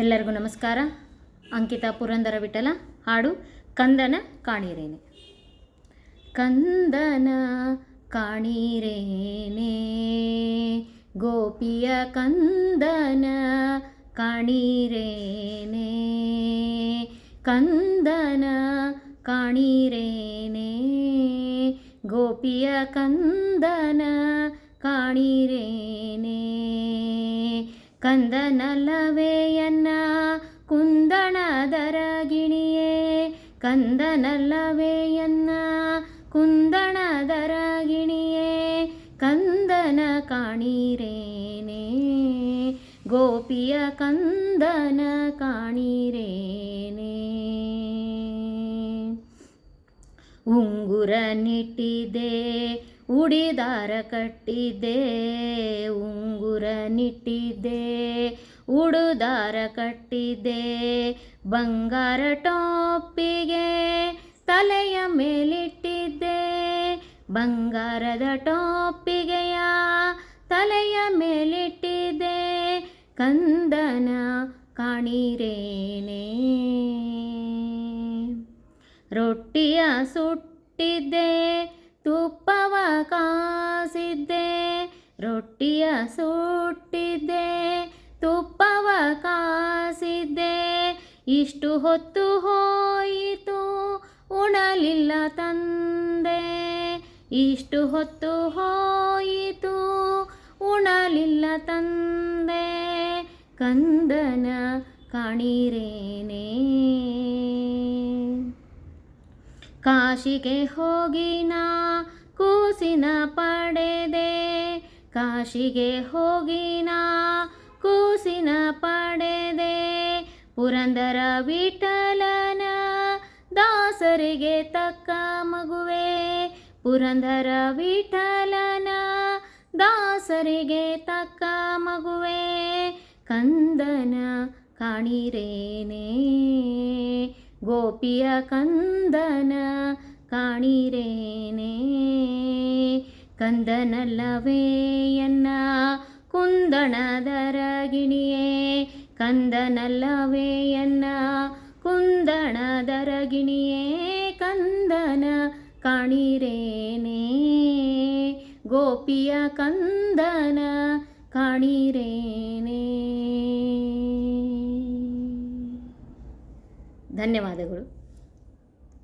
ಎಲ್ಲರಿಗೂ ನಮಸ್ಕಾರ. ಅಂಕಿತಾ ಪುರಂದರ ವಿಠಲ ಹಾಡು ಕಂದನ ಕಾಣಿರೇನೆ. ಕಂದನ ಕಾಣಿರೇನೆ. ಗೋಪಿಯ ಕಂದನ ಕಾಣಿರೇನೆ. ಕಂದನ ಕಾಣಿರೇನೆ. ಗೋಪಿಯ ಕಂದನ ಕಾಣಿರೇನೆ. ಕಂದನಲ್ಲವೇಯನ್ನ ಕುಂದಣದರಗಿಣಿಯೇ ಕಂದನಲ್ಲವೇಯನ್ನ ಕುಂದಣದರಗಿಣಿಯೇ ಕಂದನ ಕಾಣಿರೇನೆ ಗೋಪಿಯ ಕಂದನ ಕಾಣಿರೇನೆ. ಉಂಗುರ ನಿಟ್ಟಿದೆ ಉಡಿದಾರ ಕಟ್ಟಿದೆ ಉಂಗುರ ನಿಟ್ಟಿದೆ ಉಡುದಾರ ಕಟ್ಟಿದೆ ಬಂಗಾರ ಟೋಪಿಗೆ ತಲೆಯ ಮೇಲಿಟ್ಟಿದ್ದೆ. ಬಂಗಾರದ ಟೋಪಿಗೆಯ ತಲೆಯ ಮೇಲಿಟ್ಟಿದ್ದೆ. ಕಂದನ ಕಾಣಿರೇನೆ. ರೊಟ್ಟಿಯ ಸುಟ್ಟಿದ್ದೆ ತುಪ್ಪವ ಕಾಸಿದ್ದೆ, ರೊಟ್ಟಿಯ ಸುಟ್ಟಿದ್ದೆ, ತುಪ್ಪವ ಕಾಸಿದ್ದೆ. ಇಷ್ಟು ಹೊತ್ತು ಹೋಯಿತು, ಉಣಲಿಲ್ಲ ತಂದೆ. ಇಷ್ಟು ಹೊತ್ತು ಹೋಯಿತು, ಉಣಲಿಲ್ಲ ತಂದೆ. ಕಂದನ ಕಾಣಿರೇನೆ? ಕಾಶಿಗೆ ಹೋಗಿನ ಕೂಸಿನ ಪಡೆದೆ. ಕಾಶಿಗೆ ಹೋಗಿನ ಕೂಸಿನ ಪಡೆದೆ. ಪುರಂದರ ವಿಠಲನ ದಾಸರಿಗೆ ತಕ್ಕ ಮಗುವೆ. ಪುರಂದರ ವಿಠಲನ ದಾಸರಿಗೆ ತಕ್ಕ ಮಗುವೆ. ಕಂದನ ಕಾಣಿರೇನೆ. ಗೋಪಿಯ ಕಂದನ ಕಾಣಿರೇನೆ ಕಂದನಲ್ಲವೇ ಎನ್ನ ಕುಂದಣದರಗಿಣಿಯೇ ಕಂದನಲ್ಲವೇ ಎನ್ನ ಕುಂದಣದರಗಿಣಿಯೇ ಕಂದನ ಕಾಣಿರೇನೆ ಗೋಪಿಯ ಕಂದನ ಕಾಣಿರೇನೆ ಧನ್ಯವಾದಗಳು.